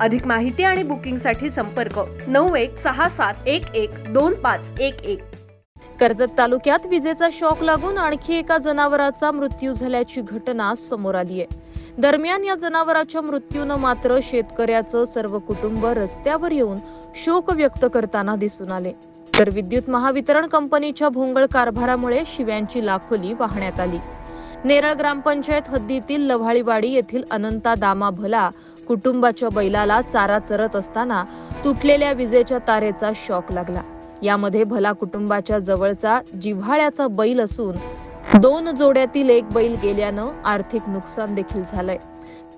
अधिक माहिती आणि बुकिंगसाठी संपर्क नऊ एक सहा सात एक एक दोन पाच एक एक. कर्जत तालुक्यात विजेचा शॉक लागून आणखी एका जनावराचा मृत्यू झाल्याची घटना समोर आली आहे. दरम्यान या जनावराच्या मृत्यूनं मात्र शेतकऱ्याचं सर्व कुटुंब रस्त्यावर येऊन शोक व्यक्त करताना दिसून आले. तर विद्युत महावितरण कंपनीच्या भोंगळ कारभारामुळे शिव्यांची लाखोली वाहण्यात आली. नेरळ ग्रामपंचायत हद्दीतील लव्हाळीवाडी येथील अनंता दामा भला कुटुंबाच्या बैलाला चारा चरत असताना तुटलेल्या विजेच्या तारेचा शॉक लागला. यामध्ये भला कुटुंबाच्या जवळचा जिव्हाळ्याचा बैल असून दोन जोड्यातील एक बैल गेल्यानं आर्थिक नुकसान देखील झालंय.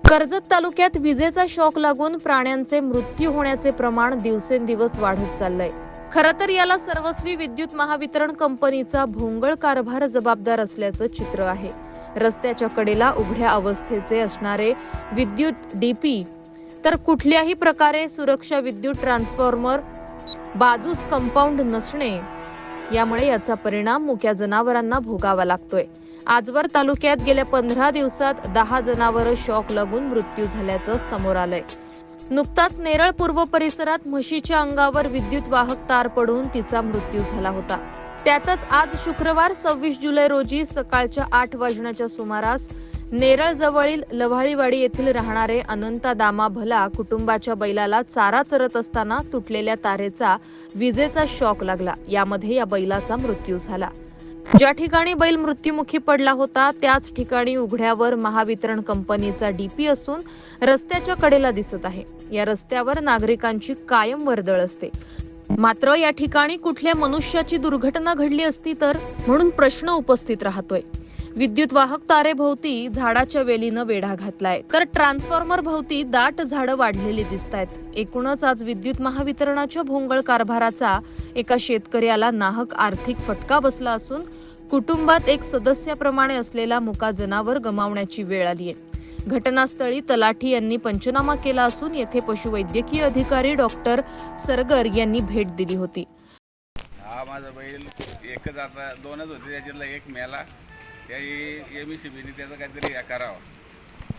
कर्जत तालुक्यात विजेचा शॉक लागून प्राण्यांचे मृत्यू होण्याचे प्रमाण दिवसेंदिवस वाढत चाललंय. खरं तर याला सर्वस्वी विद्युत महावितरण कंपनीचा भोंगळ कारभार जबाबदार असल्याचं चित्र आहे. रस्त्याच्या कडेला उघड्या अवस्थेचे असणारे विद्युत डीपी तर कुठल्याही प्रकारे सुरक्षा विद्युत ट्रान्सफॉर्मर बाजूस कंपाऊंड नसणे यामुळे याचा परिणाम मुक्या जनावरांना भोगावा लागतोय. आजवर तालुक्यात गेल्या पंधरा दिवसात दहा जनावरं शॉक लागून मृत्यू झाल्याचं समोर आलंय. नुकताच नेरळ पूर्व परिसरात म्हशीच्या अंगावर विद्युत वाहक तार पडून तिचा मृत्यू झाला होता. त्यातच आज शुक्रवार सव्वीस जुलै रोजी सकाळच्या आठ वाजण्याच्या सुमारास नेरळ जवळील लव्हाळीवाडी येथील राहणारे अनंता दामा भला कुटुंबाच्या बैलाला चारा चरत असताना तुटलेल्या तारेचा विजेचा शॉक लागला. यामध्ये या बैलाचा मृत्यू झाला. ज्या ठिकाणी बैल मृत्युमुखी पडला होता त्याच ठिकाणी उघड्यावर महावितरण कंपनीचा डीपी असून रस्त्याच्या कडेला दिसत आहे. या रस्त्यावर नागरिकांची कायम वर्दळ असते. मात्र या ठिकाणी कुठल्या मनुष्याची दुर्घटना घडली असती तर म्हणून प्रश्न उपस्थित राहतोय. विद्युत वाहक तारेभोवती झाडाच्या वेलीनं वेढा घातलाय. तर ट्रान्सफॉर्मर भोवती दाट झाडं वाढलेली दिसत आहेत एकूणच आज विद्युत महावितरणाच्या भोंगळ कारभाराचा एका शेतकऱ्याला नाहक आर्थिक फटका बसला असून कुटुंबात एक सदस्याप्रमाणे असलेला मुका जनावर गमावण्याची वेळ आली आहे घटनास्थळी तलाठी यांनी पंचनामा केला असून येथे पशुवैद्यकीय अधिकारी डॉक्टर सरगर यांनी भेट दिली होती. हा माझा बैल एकच आता दोनच होते त्याच्यातला एक मेला. त्याही एम ई सी बीने त्याचं काहीतरी हे करावं.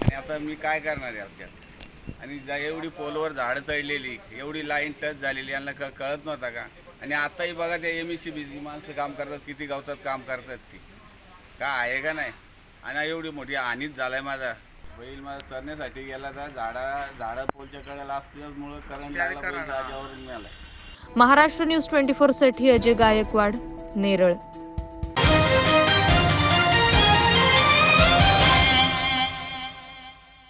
आणि आता मी काय करणार याच्यात आणि जा एवढी पोलवर झाडं चढलेली एवढी लाईन टच झालेली यांना क कळत नव्हता का? आणि आताही बघा त्या एम ई सी बीची माणसं काम करतात किती गावतात काम करतात ती. का आहे का नाही? आणि एवढी मोठी हानीच आहे माझा. बैल माझा चरण्यासाठी गेला तर झाडा झाडं पोलच्या कडेला असल्यामुळं करंट लागला बैल जागेवरून मिळाला. महाराष्ट्र न्यूज ट्वेंटी फोरसाठी अजय गायकवाड नेरळ.